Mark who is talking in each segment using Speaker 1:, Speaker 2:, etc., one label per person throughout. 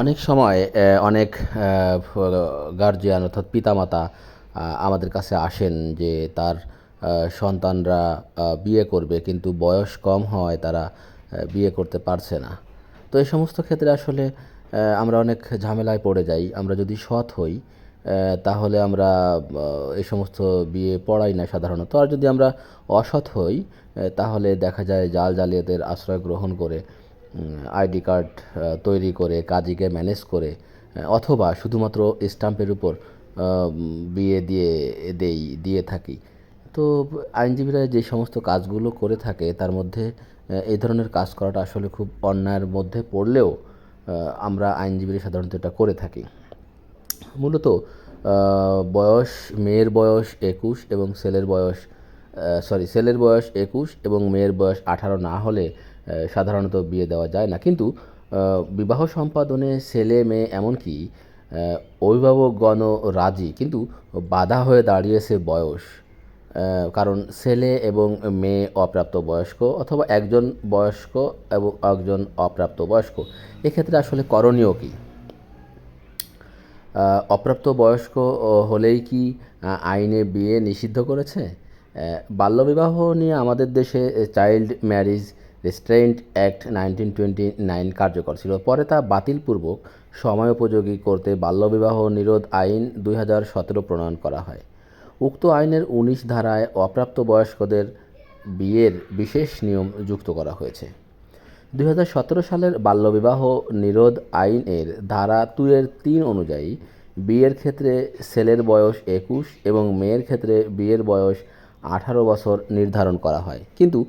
Speaker 1: অনেক সময় অনেক গার্জিয়ান অর্থাৎ পিতামাতা আমাদের কাছে আসেন যে তার সন্তানরা বিয়ে করবে, কিন্তু বয়স কম হওয়ায় তারা বিয়ে করতে পারছে না। তো এই সমস্ত ক্ষেত্রে আসলে আমরা অনেক ঝামেলায় পড়ে যাই। আমরা যদি সৎ হই তাহলে আমরা এই সমস্ত বিয়ে পড়াই না সাধারণত। আর যদি আমরা অসৎ হই তাহলে দেখা যায় জাল জালিয়াতের আশ্রয় গ্রহণ করে আইডি কার্ড তৈরি করে, কাজীকে ম্যানেজ করে অথবা শুধুমাত্র স্টাম্পের উপর বিয়ে দিয়ে, দেই, দিয়ে থাকি। তো আইনজীবীরা যে সমস্ত কাজগুলো করে থাকে, তার মধ্যে এই ধরনের কাজ করাটা আসলে খুব অন্যায়ের মধ্যে পড়লেও আমরা আইনজীবীরা সাধারণত এটা করে থাকি। মূলত বয়স, মেয়ের বয়স একুশ এবং ছেলের বয়স সরি ছেলের বয়স একুশ এবং মেয়ের বয়স আঠারো না হলে সাধারণত বিয়ে দেওয়া যায় না। কিন্তু বিবাহ সম্পাদনে ছেলে, মেয়ে এমনকি অভিভাবকগণও রাজি। কিন্তু বাধা হয়ে দাঁড়িয়েছে বয়স। কারণ ছেলে এবং মেয়ে অপ্রাপ্ত বয়স্ক অথবা একজন বয়স্ক এবং একজন অপ্রাপ্ত বয়স্ক এক্ষেত্রে আসলে করণীয় কী? অপ্রাপ্ত বয়স্ক হলেই কি আইনে বিয়ে নিষিদ্ধ করেছে? বাল্যবিবাহ নিয়ে আমাদের দেশে child marriage restraint act nineteen twenty nine কার্যকর ছিল। পরে তা বাতিলপূর্বক সময়োপযোগী করতে বাল্যবিবাহ নিরোধ আইন দুই হাজার সতেরো প্রণয়ন করা হয়। উক্ত আইনের উনিশ ধারায় অপ্রাপ্ত বয়স্কদের বিয়ের বিশেষ নিয়ম যুক্ত করা হয়েছে। দুই হাজার সতেরো সালের বাল্যবিবাহ নিরোধ আইনের ধারা দুইয়ের তিন অনুযায়ী বিয়ের ক্ষেত্রে ছেলের বয়স একুশ এবং মেয়ের ক্ষেত্রে বিয়ের বয়স আঠারো বছর নির্ধারণ করা হয়। কিন্তু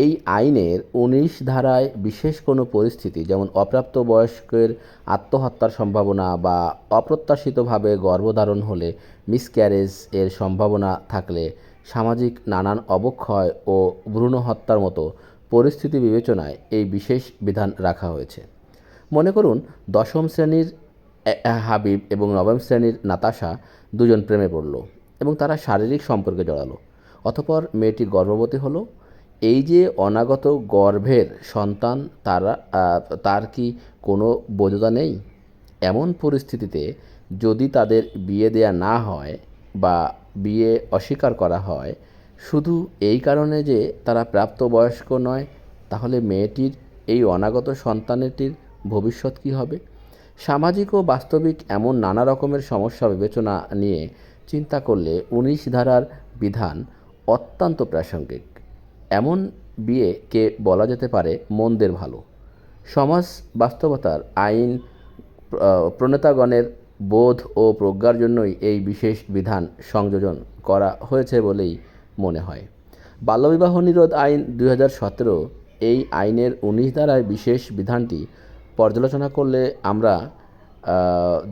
Speaker 1: এই আইনের উনিশ ধারায় বিশেষ কোনো পরিস্থিতি, যেমন অপ্রাপ্ত বয়স্কের আত্মহত্যার সম্ভাবনা বা অপ্রত্যাশিতভাবে গর্ভধারণ হলে মিসক্যারেজ এর সম্ভাবনা থাকলে সামাজিক নানান অবক্ষয় ও ভ্রূণ হত্যার মতো পরিস্থিতি বিবেচনায় এই বিশেষ বিধান রাখা হয়েছে। মনে করুন, দশম শ্রেণির হাবিব এবং নবম শ্রেণির নাতাশা দুজন প্রেমে পড়ল এবং তারা শারীরিক সম্পর্কে জড়ালো। অতপর মেয়েটি গর্ভবতী হলো। এই যে অনাগত গর্ভের সন্তান, তারা তার কি কোনো বৈধতা নেই? এমন পরিস্থিতিতে যদি তাদের বিয়ে দেয়া না হয় বা বিয়ে অস্বীকার করা হয়, শুধু এই কারণে যে তারা প্রাপ্তবয়স্ক নয়, তাহলে মেয়েটির এই অনাগত সন্তানটির ভবিষ্যৎ কী হবে? সামাজিক ও বাস্তবিক এমন নানা রকমের সমস্যা বিবেচনা নিয়ে চিন্তা করলে উনিশ ধারার বিধান অত্যন্ত প্রাসঙ্গিক। এমন বিয়েকে বলা যেতে পারে মন্দের ভালো। সমাজ বাস্তবতার আইন প্রণেতাগণের বোধ ও প্রজ্ঞার জন্যই এই বিশেষ বিধান সংযোজন করা হয়েছে বলেই মনে হয়। বাল্যবিবাহ নিরোধ আইন সতেরো এই আইনের উনিশ ধারায় বিশেষ বিধানটি পর্যালোচনা করলে আমরা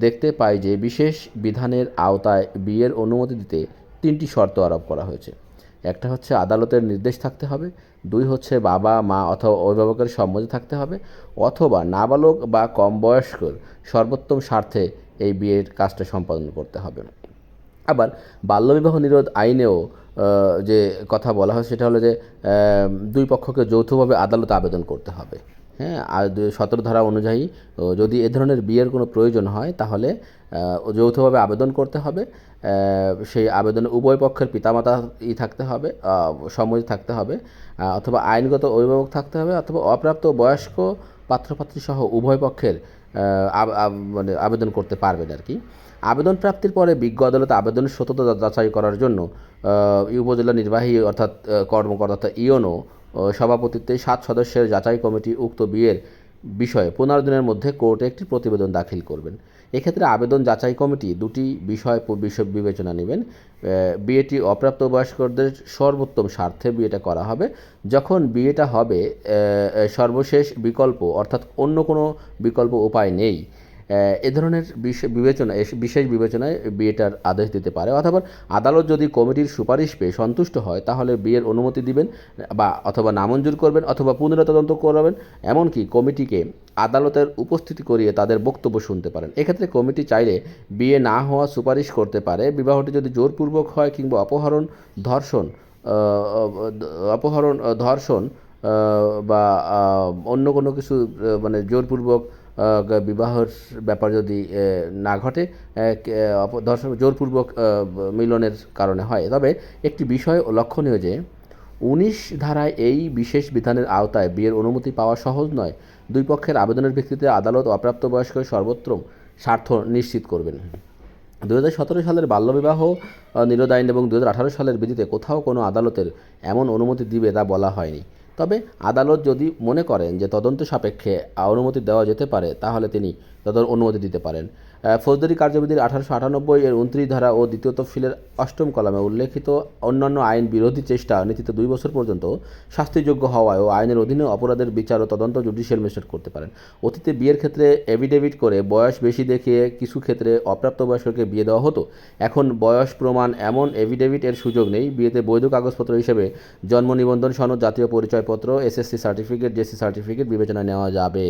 Speaker 1: দেখতে পাই যে বিশেষ বিধানের আওতায় বিয়ের অনুমতি দিতে তিনটি শর্ত আরোপ করা হয়েছে। একটা হচ্ছে আদালতের নির্দেশ থাকতে হবে, দুই হচ্ছে বাবা, মা অথবা অভিভাবকের সম্মতি থাকতে হবে, অথবা নাবালক বা কম বয়স্কর সর্বোত্তম স্বার্থে এই বিয়ের কাজটা সম্পাদন করতে হবে। আবার বাল্যবিবাহ নিরোধ আইনেও যে কথা বলা হয় সেটা হলো যে দুই পক্ষকে যৌথভাবে আদালতে আবেদন করতে হবে। হ্যাঁ আর সতেরো ধারা অনুযায়ী যদি এ ধরনের বিয়ের কোনো প্রয়োজন হয়, তাহলে যৌথভাবে আবেদন করতে হবে। সেই আবেদনে উভয় পক্ষের পিতামাতা ই থাকতে হবে সম্মতি থাকতে হবে অথবা আইনগত অভিভাবক থাকতে হবে, অথবা অপ্রাপ্ত বয়স্ক পাত্রপাত্রী সহ উভয় পক্ষের মানে আবেদন করতে পারবেন আর কি। আবেদন প্রাপ্তির পরে বিজ্ঞ আদালতে আবেদনের সততা যাচাই করার জন্য উপজেলা নির্বাহী অর্থাৎ কর্মকর্তা ইওনো সভাপতিত্বে সাত সদস্যের যাচাই কমিটি উক্ত বিয়ের বিষয়ে পনেরো দিনের মধ্যে কোর্টে একটি প্রতিবেদন দাখিল করবেন। এক্ষেত্রে আবেদন যাচাই কমিটি দুটি বিষয় বিবেচনা নেবেন। বিয়েটি অপ্রাপ্তবয়স্কদের সর্বোত্তম স্বার্থে বিয়েটা করা হবে। যখন বিয়েটা হবে সর্বশেষ বিকল্প অর্থাৎ অন্য কোনো বিকল্প উপায় নেই এ ধরনের বিবেচনা বিশেষ বিবেচনায় বিয়েটার আদেশ দিতে পারে। অথবা আদালত যদি কমিটির সুপারিশ পেয়ে সন্তুষ্ট হয়, তাহলে বিয়ের অনুমতি দিবেন বা, অথবা নামঞ্জুর করবেন অথবা পুনরতদন্ত করাবেন। এমনকি কমিটিকে আদালতের উপস্থিতি করিয়ে তাদের বক্তব্য শুনতে পারেন। এক্ষেত্রে কমিটি চাইলে বিয়ে না হওয়া সুপারিশ করতে পারে। বিবাহটি যদি জোরপূর্বক হয় কিংবা অপহরণ, ধর্ষণ অপহরণ, ধর্ষণ বা অন্য কোনো কিছু মানে জোরপূর্বক বিবাহের ব্যাপার যদি না ঘটে জোরপূর্বক মিলনের কারণে হয়। তবে একটি বিষয় লক্ষণীয় যে, উনিশ ধারায় এই বিশেষ বিধানের আওতায় বিয়ের অনুমতি পাওয়া সহজ নয়। দুই পক্ষের আবেদনের ভিত্তিতে আদালত অপ্রাপ্তবয়স্ক সর্বোত্তম স্বার্থ নিশ্চিত করবেন। দু হাজার সতেরো সালের বাল্যবিবাহ নিরোধ আইন এবং দু হাজার আঠারো সালের বিধিতে কোথাও কোনো আদালতের এমন অনুমতি দিবে তা বলা হয়নি। তবে আদালত যদি মনে করেন যে তদন্ত সাপেক্ষে অনুমতি দেওয়া যেতে পারে তাহলে তিনি তদন্ত অনুমতি দিতে পারেন। ফৌজদারি কার্যবিধির আঠারোশো আটানব্বই এর উনত্রিশ ধারা ও দ্বিতীয় তফসিলের অষ্টম কলামে উল্লেখিত অন্যান্য আইন বিরোধী চেষ্টা নীতিতে দুই বছর পর্যন্ত শাস্তিযোগ্য হওয়ায় ও আইনের অধীনে অপরাধের বিচার ও তদন্ত জুডিশিয়াল ম্যাজিস্ট্রেট করতে পারেন। অতীতে বিয়ের ক্ষেত্রে এভিডেভিট করে বয়স বেশি দেখিয়ে কিছু ক্ষেত্রে অপ্রাপ্তবয়স্ককে বিয়ে দেওয়া হতো। এখন বয়স প্রমাণ এমন এভিডেভিট এর সুযোগ নেই। বিয়েতে বৈধ কাগজপত্র হিসেবে জন্ম নিবন্ধন সনদ, জাতীয় পরিচয়পত্র, এসএসসি সার্টিফিকেট, জেসি সার্টিফিকেট বিবেচনায় নেওয়া যাবে।